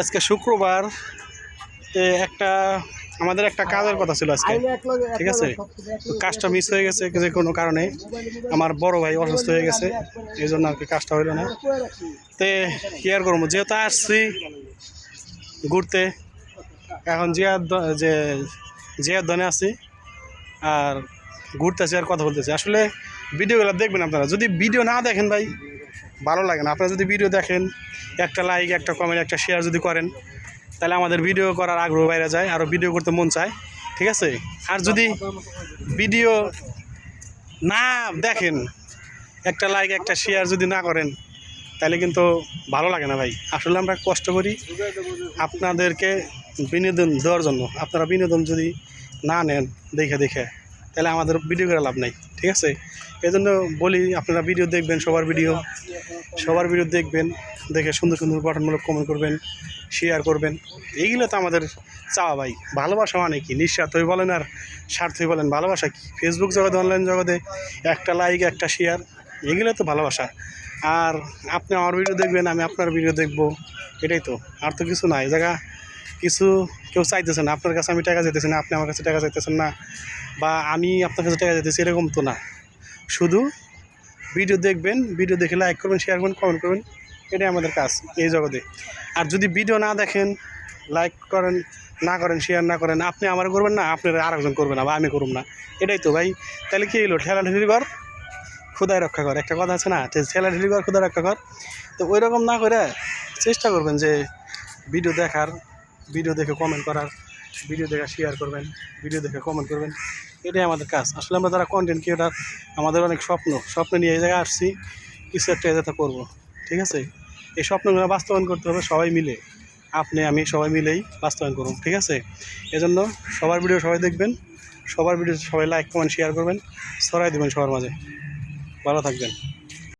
আজকে শুক্রবার। এ একটা আমাদের একটা কাজের কথা ছিল আজকে ঠিক আছে? কাজটা মিস হয়ে গেছে যে কোনো কারণে। আমার বড় ভাই অসুস্থ হয়ে গেছে এই জন্য আর কি কাজটা হইল না। তে কি আর করব? যেহেতু আসছি ঘুরতে এখন জিয়ার যে জিয়ার দনে আছি আর ঘুরতেছি আর কথা বলতেছি আসলে ভিডিওগুলো দেখবেন আপনারা। যদি ভিডিও না দেখেন ভাই ভালো লাগে না। আপনারা যদি ভিডিও দেখেন একটা লাইক একটা কমেন্ট একটা শেয়ার যদি করেন, তাহলে আমাদের ভিডিও করার আগ্রহ বাইরে যায় আরও ভিডিও করতে মন চায়, ঠিক আছে? আর যদি ভিডিও না দেখেন, একটা লাইক একটা শেয়ার যদি না করেন, তাহলে কিন্তু ভালো লাগে না ভাই। আসলে আমরা কষ্ট করি আপনাদেরকে বিনোদন দেওয়ার জন্য। আপনারা বিনোদন যদি না নেন, দেখে দেখে। তাহলে আমাদের ভিডিও করে লাভ নাই, ঠিক আছে? এই জন্য বলি, আপনারা ভিডিও দেখবেন, সবার ভিডিও সবার ভিডিও দেখবেন, দেখে সুন্দর সুন্দর গঠনমূলক কমেন্ট করবেন শেয়ার করবেন। এইগুলো তো আমাদের চাওয়া ভাই। ভালোবাসা মানে কি? নিঃস্বার্থই বলেন আর স্বার্থই বলেন। ভালোবাসা কি? ফেসবুক জগতে অনলাইন জগতে একটা লাইক একটা শেয়ার এগুলো তো ভালোবাসা। আর আপনি আমার ভিডিও দেখবেন, আমি আপনার ভিডিও দেখব। এটাই তো। আর তো কিছু নাই। জায়গা কিছু কেউ চাইতেছে না। আপনার কাছে আমি টাকা চাইতেছি না, আপনি আমার কাছে টাকা চাইতেছেন না বা আমি আপনার কাছে টাকা যেতেছি এরকম তো না। শুধু ভিডিও দেখবেন ভিডিও দেখে লাইক করবেন শেয়ার করবেন কমেন্ট করবেন, এটাই আমাদের কাজ এই জগতে। আর যদি ভিডিও না দেখেন লাইক করেন, না করেন শেয়ার না করেন, আপনি আমার করবেন না, আপনারা আরেকজন করবেন না বা আমি করব না। এটাই তো ভাই। তাহলে কী হলো ঠেলাঠেলি কর খুদায় রক্ষা কর। একটা কথা আছে না ঠেলাঠেলি কর খুদায় রক্ষা কর। তো ওই রকম না করে চেষ্টা করবেন যে ভিডিও দেখার ভিডিও দেখে কমেন্ট করার, ভিডিও দেখে শেয়ার করবেন, ভিডিও দেখে কমেন্ট করবেন। এটাই আমাদের কাজ। আসলে আমরা যারা কন্টেন্ট ক্রিয়েটার আমাদের অনেক স্বপ্ন স্বপ্ন নিয়ে এই জায়গায় আসছি, কিছু একটা যাতে করব। ঠিক আছে? এই স্বপ্নগুলো বাস্তবায়ন করতে হবে সবাই মিলে। আপনি, আমি সবাই মিলেই বাস্তবায়ন করুন ঠিক আছে? এজন্য সবার ভিডিও সবাই দেখবেন, সবার ভিডিও সবাই লাইক কমেন্ট শেয়ার করবেন, ছড়াই দেবেন সবার মাঝে। ভালো থাকবেন।